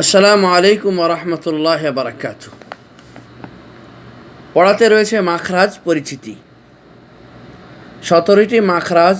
আসসালামু আলাইকুম রহমতুল্লাহ বারাকাত পড়াতে রয়েছে মাখরাজ পরিচিতি। সতেরোটি মাখরাজ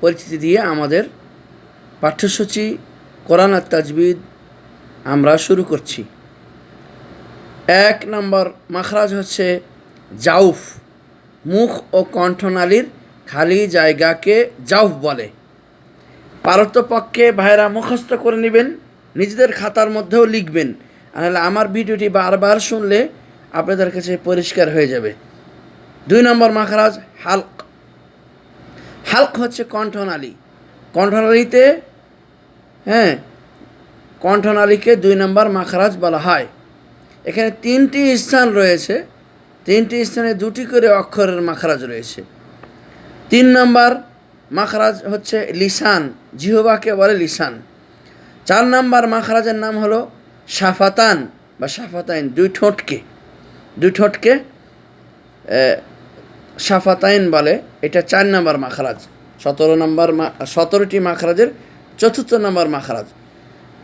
পরিচিতি দিয়ে আমাদের পাঠ্যসূচি, কোরআন তাজবিদ আমরা শুরু করছি। এক নম্বর মাখরাজ হচ্ছে জাউফ। মুখ ও কণ্ঠনালীর খালি জায়গাকে জাউফ বলে। পারতপক্ষে ভাইরা মুখস্থ করে নেবেন। নিজেদের খাতার মধ্যেও লিখবেন। নাহলে আমার ভিডিওটি বারবার শুনলে আপনাদের কাছে পরিষ্কার হয়ে যাবে। দুই নম্বর মাখরাজ, হালক। হালক হচ্ছে কণ্ঠনালী। কণ্ঠনালীতে হ্যাঁ কণ্ঠনালীকে দুই নম্বর মাখরাজ বলা হয়। এখানে তিনটি স্থান রয়েছে। তিনটি স্থানে দুটি করে অক্ষরের মাখরাজ রয়েছে। তিন নম্বর মাখরাজ হচ্ছে লিসান। জিহবাকে বলে লিসান। চার নম্বর মাখরাজের নাম হলো সাফাতান বা সাফাতাইন দুই ঠোঁটকে। দুই ঠোঁটকে সাফাতাইন বলে। এটা চার নম্বর মাখরাজ। সতেরো নম্বর সতেরোটি মাখরাজের চতুর্থ নাম্বার মাখরাজ।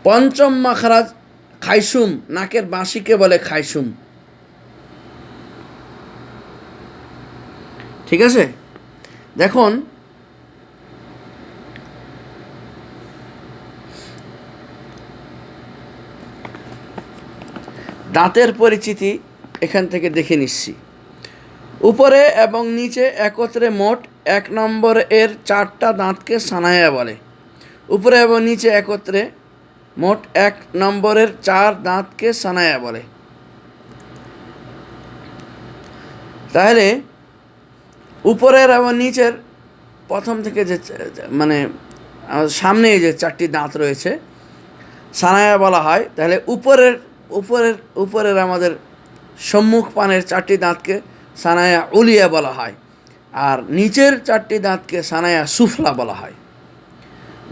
পঞ্চম মাখরাজ খাইসুম, নাকের বাঁশিকে বলে খাইসুম। ঠিক আছে? দেখুন দাঁতের পরিচিতি এখান থেকে দেখে নিচ্ছি। উপরে এবং নিচে একত্রে মোট এক নম্বর এর চারটা দাঁতকে সানায়া বলে। উপরে এবং নিচে একত্রে মোট এক নম্বরের চার দাঁতকে সানায়া বলে। তাহলে উপরের এবং নিচের প্রথম থেকে যে মানে সামনে যে চারটি দাঁত রয়েছে, সানায়া বলা হয়। তাহলে উপরের উপরের উপরের আমাদের সম্মুখ পানের চারটি দাঁতকে সানায়া উলিয়া বলা হয় আর নিচের চারটি দাঁতকে সানায়া সুফলা বলা হয়।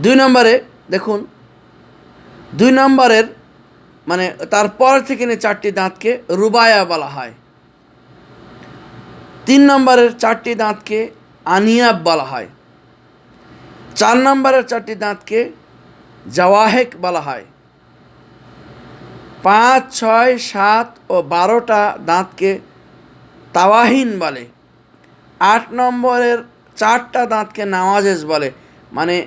দুই নম্বরে দেখুন, দুই নম্বরের মানে তারপর থেকে নিয়ে চারটি দাঁতকে রুবায়া বলা হয়। তিন নম্বরের চারটি দাঁতকে আনিয়াব বলা হয়। চার নম্বরের চারটি দাঁতকে জাওয়াহেক বলা হয়। পাঁচ, ছয়, সাত ও বারোটা দাঁতকে তাওয়াহিন বলে। আট নম্বরের চারটা দাঁতকে নামাজেজ বলে। মানে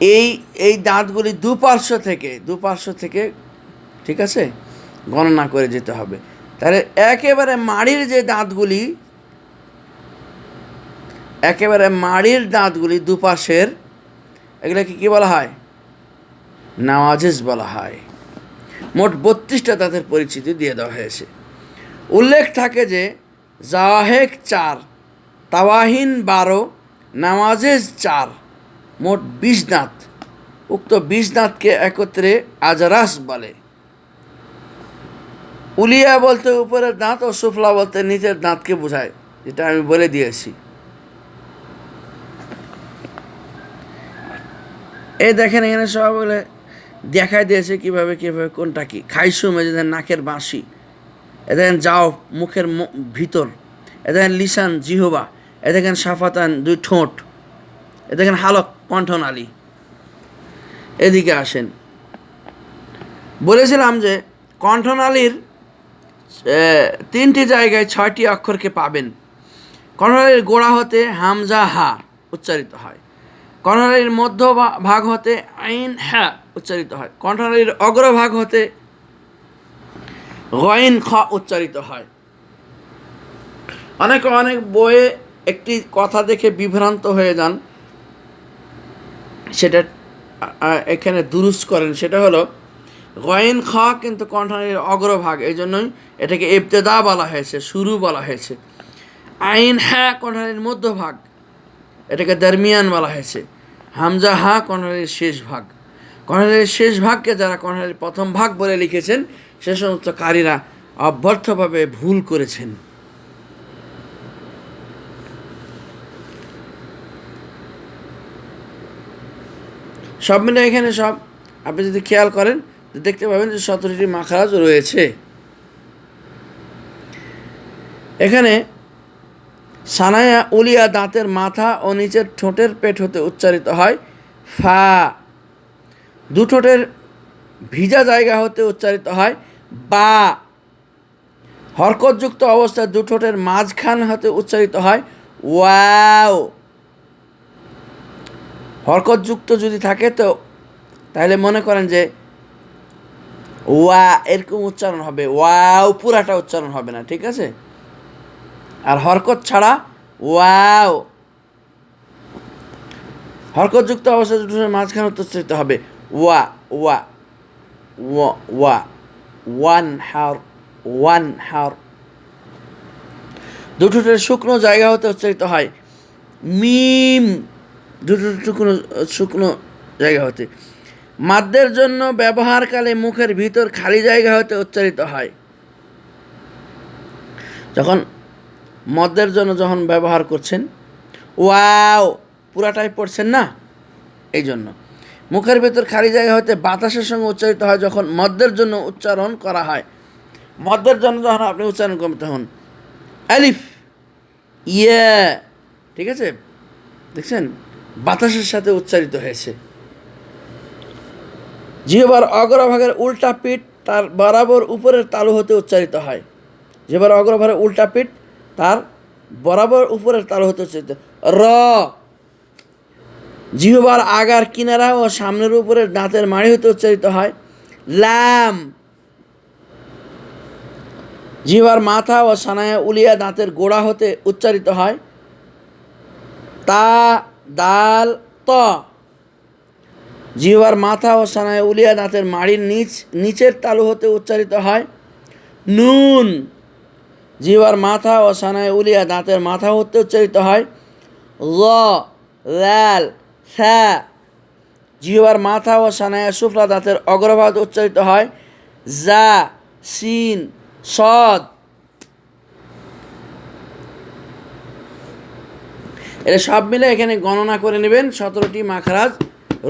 এই এই দাঁতগুলি দুপার্শ্ব থেকে দুপার্শ্ব থেকে, ঠিক আছে? গণনা করে যেতে হবে। তাহলে একেবারে মাড়ির যে দাঁতগুলি, একেবারে মাড়ির দাঁতগুলি দুপাশের, এগুলোকে কী বলা হয়? নামাজেস বলা হয়। মোট বত্রিশটা দাঁতের পরিচিতি দিয়ে দেওয়া হয়েছে। উল্লেখ থাকে যে, জাহেক চার, তাওয়াহিন বারো নামাজেজ চার, মোট বিশ দাঁত। উক্ত বিশ দাঁতকে একত্রে আজরাস বলে। উলিয়া বলতে উপরের দাঁত ও সুফলা বলতে নিচের দাঁতকে বোঝায়, যেটা আমি বলে দিয়েছি। এই দেখেন এখানে সব বলে দেখাই দিয়েছে কীভাবে কীভাবে কোনটা কি? খাইসুম যে দেখেন নাকের বাঁশি। এ দেখেন যাও মুখের ভিতর। এ দেখেন লিসান জিহবা। এ দেখেন সাফাতান দুই ঠোঁট। এ দেখেন হালক কণ্ঠনালী এদিকে আসেন। বলেছিলাম যে কণ্ঠনালীর এ, তিনটি জায়গায় ছয়টি অক্ষরকে পাবেন। কর্ণালীর গোড়া হতে হামজা হা উচ্চারিত হয়। কর্ণালীর মধ্য ভাগ হতে আইন হ্যা উচ্চারিত হয়। কণ্ঠনালীর অগ্রভাগ হতে গইন খ উচ্চারিত হয়। অনেক অনেক বইয়ে একটি কথা দেখে বিভ্রান্ত হয়ে যান। সেটা এখানে দুরুস করেন। সেটা হলো, গয়েন খ কিন্তু কণ্ঠনালীর অগ্রভাগ। এই জন্যই এটাকে ইবতেদা বলা হয়েছে, শুরু বলা হয়েছে। আইন হ্যাঁ কণ্ঠনালীর মধ্যভাগ। এটাকে দরমিয়ান বলা হয়েছে। হামজা হা কর্ণালীর শেষ ভাগ কর্ণালীর শেষ ভাগকে যারা কর্ণালীর প্রথম ভাগ বলে লিখেছেন, সে সমস্ত কারীরা অভ্যর্থভাবে ভুল করেছেন। সব মিলে এখানে সব, আপনি যদি খেয়াল করেন দেখতে পাবেন যে সতেরোটি মাখারাজ রয়েছে। এখানে সানায়া উলিয়া দাঁতের মাথা ও নিচের ঠোঁটের পেট হতে উচ্চারিত হয় ফা। দু ঠোঁটের ভিজা জায়গা হতে উচ্চারিত হয়, বা হরকতযুক্ত অবস্থায় দু ঠোঁটের মাঝখান হতে উচ্চারিত হয়, ওয়াও। হরকতযুক্ত যদি থাকে তো তাহলে মনে করেন যে, ওয়া এরকম উচ্চারণ হবে, ওয়াও পুরাটা উচ্চারণ হবে না, ঠিক আছে? আর হরকত ছাড়া, ওয়াও। হরকতযুক্ত অবস্থায় দুটো মাঝখানে উচ্চারিত হবে ওয়া ওয়া ওয়া ওয়া ওয়ান হার ওয়ান হার দুটোটের শুকনো জায়গা হতে উচ্চারিত হয়। মিম। দুটো শুকনো শুকনো জায়গা হতে। মাদ্যের জন্য ব্যবহারকালে মুখের ভিতর খালি জায়গা হতে উচ্চারিত হয়। যখন মদ্যের জন্য যখন ব্যবহার করছেন, ওয়াও, পুরাটাই পড়ছেন না? এই জন্য মুখের ভেতর খালি জায়গা হতে বাতাসের সঙ্গে উচ্চারিত হয় যখন মদ্যের জন্য উচ্চারণ করা হয়। মদ্যের জন্য যখন আপনি উচ্চারণ করবেন তখন অ্যালিফ ইয়ে ঠিক আছে? দেখছেন? বাতাসের সাথে উচ্চারিত হয়েছে। জিহবার অগ্রভাগের উল্টা পিঠ তার বরাবর উপরের তালু হতে উচ্চারিত হয়। জিহবার অগ্রভাগের উল্টা পিঠ তার বরাবর উপরের তালু হতে উচ্চারিত র জিহবার আগার কিনারা ও সামনের উপরের দাঁতের মাড়ি হতে উচ্চারিত হয়। লাম। জিহবার মাথা ও সানায়া উলিয়া দাঁতের গোড়া হতে উচ্চারিত হয়। তা, দাল, ত। জিহবার মাথা ও সানায় উলিয়া দাঁতের মাড়ির নিচ, নিচের তালু হতে উচ্চারিত হয়। নুন। জিহবার মাথা ও সানায় উলিয়া দাঁতের মাথা হতে উচ্চারিত হয়। ল লাল। সা জিহবার মাথা ও সানায়া সুফলা দাঁতের অগ্রভাগ উচ্চারিত হয়। জা, সিন, সদ। এটা সব মিলে এখানে গণনা করে নেবেন। সতেরোটি মাখারাজ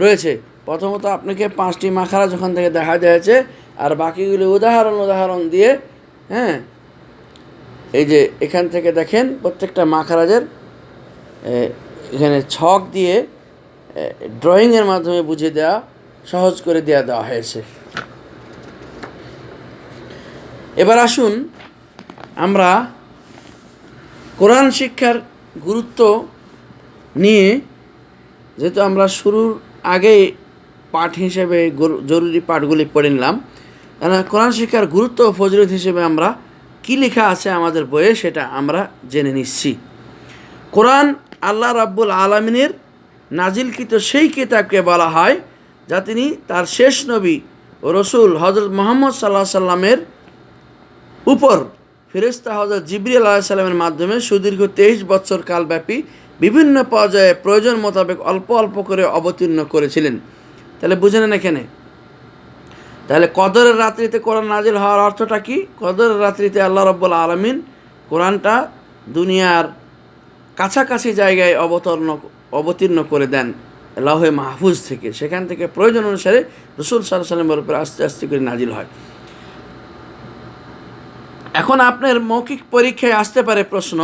রয়েছে। প্রথমত আপনাকে পাঁচটি মাখারাজ ওখান থেকে দেখা দিয়েছে। আর বাকিগুলি উদাহরণ উদাহরণ দিয়ে হ্যাঁ এই যে এখান থেকে দেখেন প্রত্যেকটা মাখারাজের এখানে ছক দিয়ে ড্রয়িংয়ের মাধ্যমে বুঝিয়ে দেওয়া সহজ করে দেওয়া দেওয়া হয়েছে। এবার আসুন আমরা কোরআন শিক্ষার গুরুত্ব নিয়ে, যেহেতু আমরা শুরুর আগে পাঠ হিসেবে জরুরি পাঠগুলি পড়ে নিলাম কোরআন শিক্ষার গুরুত্ব ও হিসেবে আমরা কি লেখা আছে আমাদের বইয়ে সেটা আমরা জেনে নিচ্ছি। কোরআন আল্লাহ রাব্বুল আলমিনের নাজিলকৃত সেই কিতাবকে বলা হয়, যা তিনি তার শেষ নবী রসুল হজরত মোহাম্মদ সাল্লাহ সাল্লামের উপর ফেরেস্তা হজরত জিবরি আল্লাহ সাল্লামের মাধ্যমে সুদীর্ঘ তেইশ বছর কালব্যাপী বিভিন্ন পর্যায়ে প্রয়োজন মোতাবেক অল্প অল্প করে অবতীর্ণ করেছিলেন। তাহলে বুঝে নেন এখানে। তাহলে কদরের রাত্রিতে কোরআন নাজিল হওয়ার অর্থটা কি? কদরের রাত্রিতে আল্লাহ রব্বুল আলমিন কোরআনটা দুনিয়ার কাছাকাছি জায়গায় অবতরণ অবতীর্ণ করে দেন লাহে মাহফুজ থেকে। সেখান থেকে প্রয়োজন অনুসারে রসুল সাল্লাহ সাল্লামের উপরে আস্তে আস্তে করে নাজিল হয়। এখন আপনার মৌখিক পরীক্ষায় আসতে পারে প্রশ্ন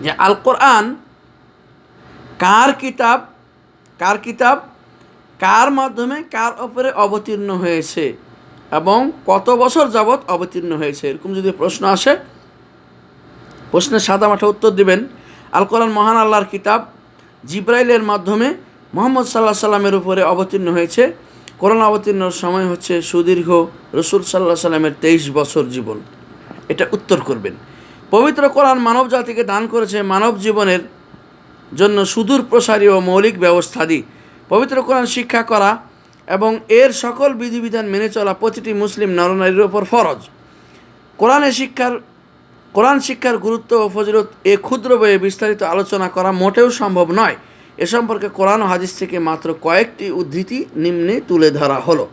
যে আল কোরআন কার কিতাব কার কিতাব, কার মাধ্যমে কার ওপরে অবতীর্ণ হয়েছে এবং কত বছর যাবৎ অবতীর্ণ হয়েছে? এরকম যদি প্রশ্ন আসে, প্রশ্নের সাদা মাঠে উত্তর দিবেন। আল কোরআন মহান আল্লাহর কিতাব জিব্রাইলের মাধ্যমে মোহাম্মদ সাল্লাহ সাল্লামের উপরে অবতীর্ণ হয়েছে। কোরআন অবতীর্ণর সময় হচ্ছে সুদীর্ঘ রসুল সাল্লাহ সাল্লামের তেইশ বছর জীবন। এটা উত্তর করবেন। পবিত্র কোরআন মানব জাতিকে দান করেছে মানব জীবনের জন্য সুদূর প্রসারী ও মৌলিক ব্যবস্থাদি পবিত্র কোরআন শিক্ষা করা এবং এর সকল বিধিবিধান মেনে চলা প্রতিটি মুসলিম নরনারীর ওপর ফরজ। কোরআনের শিক্ষার কোরআন শিক্ষার গুরুত্ব ও ফজিলত এ ক্ষুদ্র বইয়ে বিস্তারিত আলোচনা করা মোটেও সম্ভব নয়। এ সম্পর্কে কোরআন ও হাদিস থেকে মাত্র কয়েকটি উদ্ধৃতি নিম্নে তুলে ধরা হলো।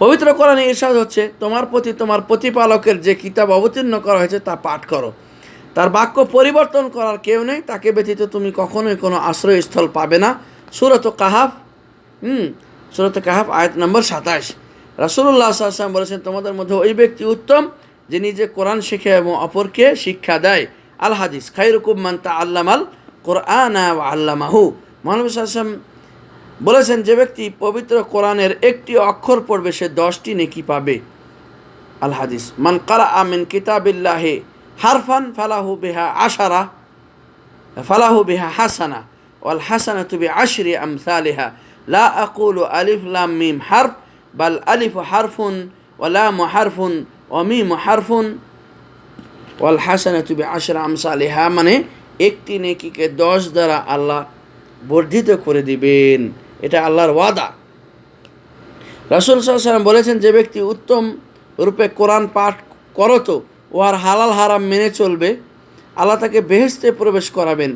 পবিত্র কোরআনে ইরশাদ হচ্ছে, তোমার প্রতি তোমার প্রতিপালকের যে কিতাব অবতীর্ণ করা হয়েছে তা পাঠ করো। তার বাক্য পরিবর্তন করার কেউ নেই, তাকে ব্যতীত তুমি কখনোই কোনো আশ্রয়স্থল পাবে না। সুরত কাহাফ, হুম, সুরত কাহাফ আয়াত নম্বর সাতাশ। রাসুল্লাহ আসলাম বলেছেন, তোমাদের মধ্যে ওই ব্যক্তি উত্তম যে নিজে কোরআন শেখে এবং অপরকে শিক্ষা দেয়, আল হাদিস খাইরুকুম মান তা আল্লামাল কোরআন আল্লামাহু। মহানবী আসলাম বলেছেন, যে ব্যক্তি পবিত্র কোরআনের একটি অক্ষর পড়বে, সে দশটি নেকি পাবে। আল হাদিস, মান কারা আমিন কিতাবিল্লাহে হারফান ফালাহু বিহা আশারা, ফালাহু বিহা হাসানা, ওয়াল হাসানা তুবি আশরি আমসালিহা। লা আকুলু আলিফ লাম মিম হারফ, বাল আলিফ হারফুন ওয়ালাম হারফুন ওমিম হারফুন, ওয়াল হাসানা তুবি আশরা আমসালিহা মানে একটি নেকিকে দশ দ্বারা আল্লাহ বর্ধিত করে দিবেন। এটা আল্লাহর ওয়াদা। রাসুল সাল্লাম বলেছেন, যে ব্যক্তি উত্তম রূপে কোরআন পাঠ করতো উহার হালাল হারাম মেনে চলবে, আল্লাহ তাকে বেহেস্তে প্রবেশ করাবেন,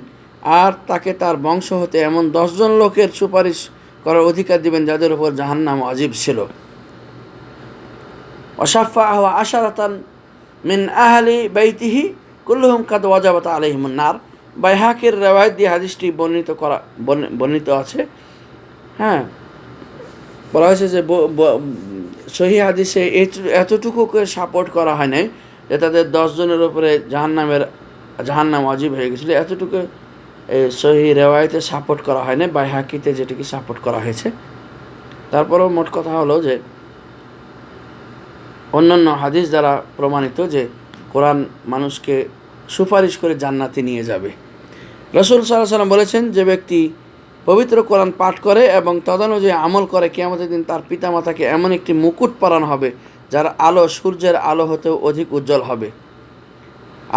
আর তাকে তার বংশ হতে এমন দশজন লোকের সুপারিশ করার অধিকার দিবেন যাদের উপর জাহান্নাম অজীব ছিল। অসাফা আহ আশারাতান মিন আহলি বাইতিহি কুল্লুহুম কাদ ওয়াজাবাত আলহিমুন নার বাইহাকের রেওয়ায়ত দিয়ে হাদিসটি বর্ণিত করা বর্ণ- বর্ণিত আছে। হ্যাঁ। বলা হয়েছে যে সহি হাদিসে এত- এতটুকু সাপোর্ট করা হয় নাই যে তাদের দশজনের উপরে জাহান্নামের জাহান্নাম অজীব হয়ে গেছিল। এতটুকু এ, সহি রেওয়ায়তে সাপোর্ট করা হয় না বাইহাকিতে যেটিকে সাপোর্ট করা হয়েছে। তারপরেও মোট কথা হলো যে অন্যান্য হাদিস দ্বারা প্রমাণিত যে কোরআন মানুষকে সুপারিশ করে জান্নাতে নিয়ে যাবে। রসুল সাল্লাহ সাল্লাম বলেছেন, যে ব্যক্তি পবিত্র কোরআন পাঠ করে এবং তদানুযায়ী আমল করে, কেয়ামতের দিন তার পিতামাতাকে এমন একটি মুকুট পরানো হবে, যার আলো সূর্যের আলো হতেও অধিক উজ্জ্বল হবে।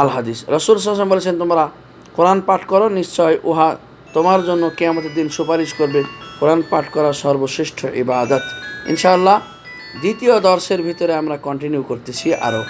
আল হাদিস। রসুল সাল্লাম বলেছেন, তোমরা কোরআন পাঠ করো, নিশ্চয় উহা তোমার জন্য কেয়ামতের দিন সুপারিশ করবে। কোরআন পাঠ করা সর্বশ্রেষ্ঠ ইবাদত। ইনশাআল্লাহ দ্বিতীয় দর্শের ভিতরে আমরা কন্টিনিউ করতেছি আরও